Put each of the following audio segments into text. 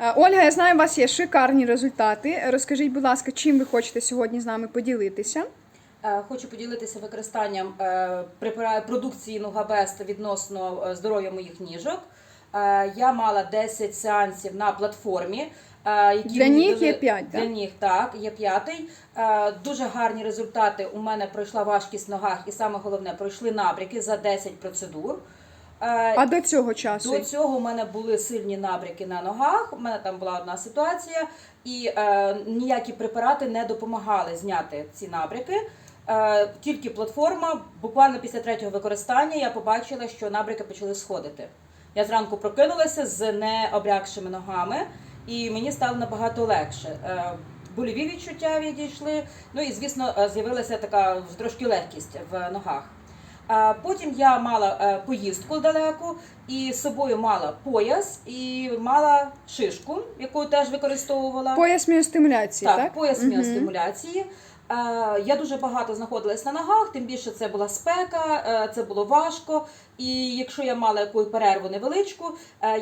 Е, Ольга, я знаю, у вас є шикарні результати. Розкажіть, будь ласка, чим ви хочете сьогодні з нами поділитися? Е, Хочу поділитися використанням е, продукції Нугабест відносно здоров'я моїх ніжок. Я мала 10 сеансів на платформі. Які Для ніг дали- є п'ять, Для так? ніг так, є п'ятий. Дуже гарні результати. У мене пройшла важкість в ногах, і саме головне, пройшли набряки за 10 процедур. Е, А до цього часу? до цього у мене були сильні набряки на ногах. У мене там була одна ситуація, і е, ніякі препарати не допомагали зняти ці набряки. Е, тільки платформа, буквально після третього використання, я побачила, що набряки почали сходити. Я зранку прокинулася з необрякшими ногами, і мені стало набагато легше. Е, Больові відчуття відійшли. Ну і звісно, е, з'явилася така трошки легкість в ногах. Потім я мала е, поїздку далеку і з собою мала пояс і мала шишку, яку теж використовувала. Пояс міостимуляції, так? так, пояс Мгм. міостимуляції. Е, Я дуже багато знаходилась на ногах, тим більше це була спека, е, це було важко. І якщо я мала якусь перерву невеличку,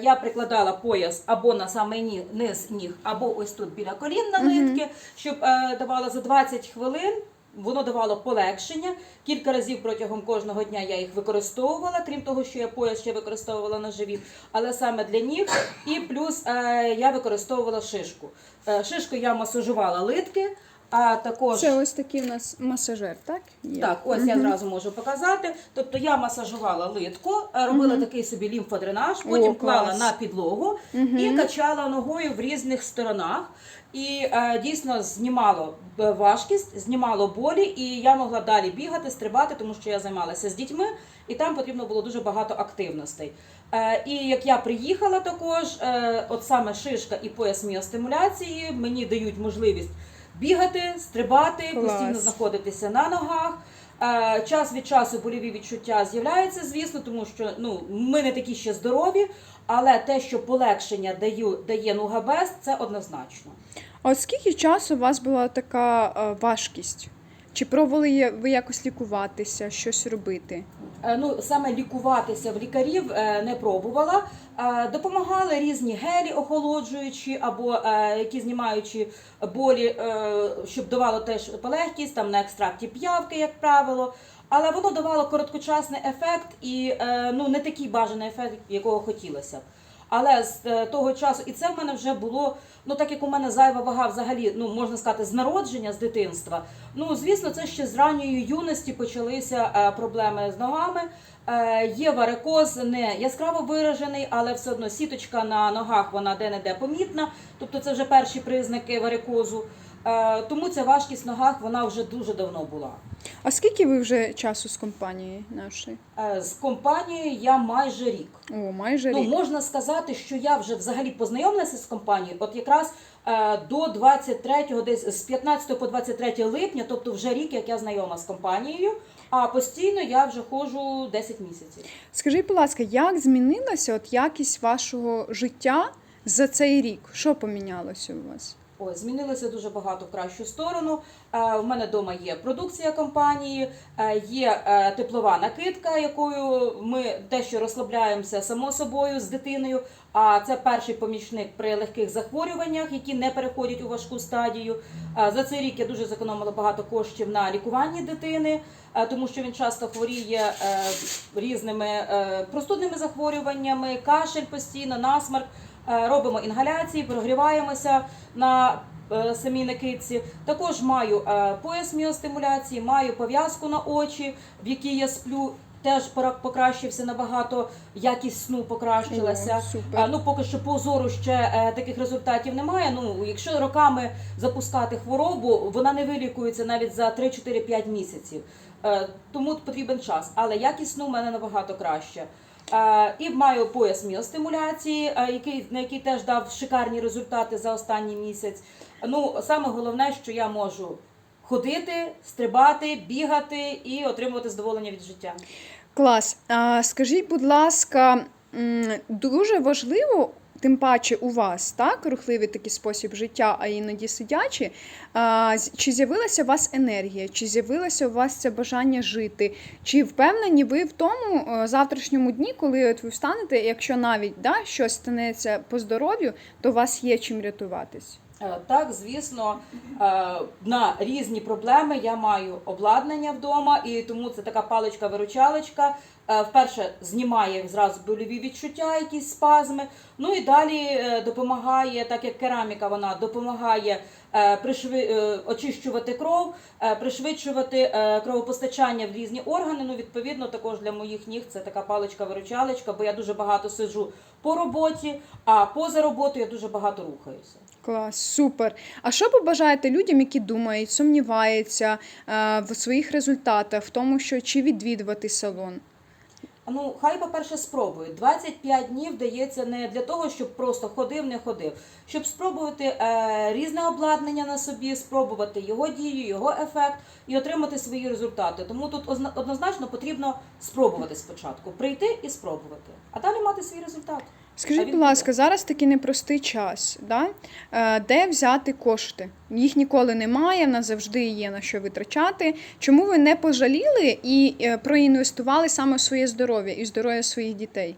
я прикладала пояс або на самий ні- низ ніг, або ось тут біля колін на нитки, щоб давала за 20 хвилин. Воно давало полегшення. Кілька разів протягом кожного дня я їх використовувала, крім того, що я пояс ще використовувала на живіт, але саме для ніг. І плюс е, я використовувала шишку. Е, шишку я масажувала литки, а також Це ось такий у нас масажер, так? Є. так, ось я Мгм. зразу можу показати. Тобто я масажувала литку, е, робила такий собі лімфодренаж, потім О, клала клас. на підлогу і качала ногою в різних сторонах. І е, дійсно знімало е, важкість, знімало болі, і я могла далі бігати, стрибати, тому що я займалася з дітьми, і там потрібно було дуже багато активностей. Е, і як я приїхала також, е, от саме шишка і пояс міостимуляції мені дають можливість бігати, стрибати, Клас. постійно знаходитися на ногах. Е, Час від часу боліві відчуття з'являються, звісно, тому що ну ми не такі ще здорові, але те, що полегшення даю, дає Нугабест, це однозначно. А от скільки часу у вас була така е, важкість? Чи пробували ви якось лікуватися, щось робити? Е, Ну саме лікуватися в лікарів е, не пробувала. Е, Допомагали різні гелі охолоджуючі або які знімаючі болі, щоб давало теж полегкість, там на екстракті п'явки, як правило. Але воно давало короткочасний ефект і ну не такий бажаний ефект, якого хотілося б. Але з е, того часу, і це в мене вже було, ну так як у мене зайва вага взагалі, ну можна сказати, з народження, з дитинства. Ну, звісно, це ще з ранньої юності почалися е, проблеми з ногами. Е, є варикоз, не яскраво виражений, але все одно сіточка на ногах вона де-не-де помітна. Тобто це вже перші признаки варикозу. Тому ця важкість в ногах вона вже дуже давно була. А скільки ви вже часу з компанією нашої? Е, з компанією я майже рік. О, майже Ну, можна сказати, що я вже взагалі познайомилася з компанією, от якраз е, до 23-го, десь з 15 по 23 липня, тобто вже рік, як я знайома з компанією, а постійно я вже ходжу 10 місяців. Скажіть, будь ласка, як змінилася от якість вашого життя за цей рік? Що помінялося у вас? Ой, змінилося дуже багато в кращу сторону. Е, В мене вдома є продукція компанії, е, є е, теплова накидка, якою ми дещо розслабляємося само собою з дитиною. А це перший помічник при легких захворюваннях, які не переходять у важку стадію. Е, За цей рік я дуже зекономила багато коштів на лікуванні дитини, е, тому що він часто хворіє е, різними е, простудними захворюваннями, кашель постійно, насмарк. Е, Робимо інгаляції, прогріваємося на е, самій накидці. Також маю е, пояс міостимуляції, маю пов'язку на очі, в якій я сплю. Теж покращився набагато, якість сну покращилася. Супер. Ну поки що по зору ще таких результатів немає. Ну якщо роками запускати хворобу, вона не вилікується навіть за 3-4-5 місяців. Тому потрібен час. Але якість сну в мене набагато краще. Е, і маю пояс міостимуляції, е, який на який теж дав шикарні результати за останній місяць. Ну саме головне, що я можу ходити, стрибати, бігати і отримувати задоволення від життя. Клас. А, скажіть, будь ласка, дуже важливо тим паче у вас, так, рухливий такий спосіб життя, а іноді сидячі, чи з'явилася у вас енергія, чи з'явилося у вас це бажання жити? Чи впевнені ви в тому е, завтрашньому дні, коли от ви встанете, якщо навіть да, щось станеться по здоров'ю, то у вас є чим рятуватись? Е, Так, звісно, е, на різні проблеми я маю обладнання вдома, і тому це така паличка-виручалочка. Е, Вперше знімає зразу больові відчуття, якісь спазми. Ну і далі допомагає, так як кераміка, вона допомагає очищувати кров, пришвидшувати кровопостачання в різні органи. Ну, відповідно, також для моїх ніг це така паличка-виручалочка, бо я дуже багато сиджу по роботі, а поза роботою я дуже багато рухаюся. Клас, супер. А що побажаєте людям, які думають, сумніваються е, в своїх результатах, в тому, що чи відвідувати салон? Ну, хай, по-перше, спробують. 25 днів дається не для того, щоб просто ходив, не ходив, щоб спробувати е, різне обладнання на собі, спробувати його дію, його ефект і отримати свої результати. Тому тут озна- однозначно потрібно спробувати спочатку, прийти і спробувати, а далі мати свій результат. Скажіть, будь ласка, зараз такий непростий час, да? е, де взяти кошти? Їх ніколи немає, в нас завжди є на що витрачати. Чому ви не пожаліли і е, проінвестували саме в своє здоров'я і здоров'я своїх дітей?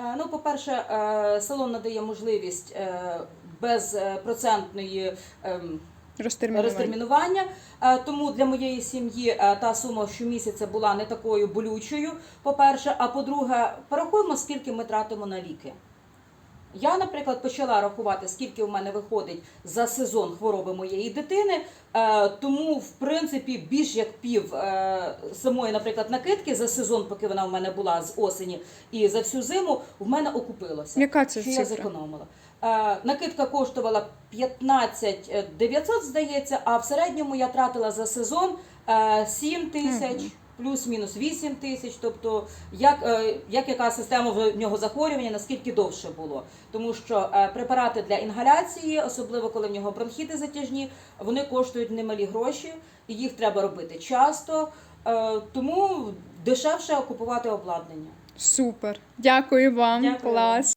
Е, Ну, по-перше, е, салон надає можливість е, безпроцентної ем, Розтермінування. розтермінування. Е, Тому для моєї сім'ї е, та сума щомісяця була не такою болючою. По-перше, а по-друге, порахуємо, скільки ми тратимо на ліки. Я, наприклад, почала рахувати, скільки у мене виходить за сезон хвороби моєї дитини. Е, Тому, в принципі, більш як пів самої, наприклад, накидки за сезон, поки вона в мене була з осені, і за всю зиму в мене окупилося. Яка це що я зекономила. Е, Накидка коштувала 15 900, здається, а в середньому я тратила за сезон е, 7 тисяч. Плюс-мінус 8 тисяч, тобто як, е, як яка система в нього захворювання, наскільки довше було. Тому що е, препарати для інгаляції, особливо коли в нього бронхіти затяжні, вони коштують немалі гроші, і їх треба робити часто. Е, Тому дешевше купувати обладнання. Супер. Дякую вам. Дякую. Клас.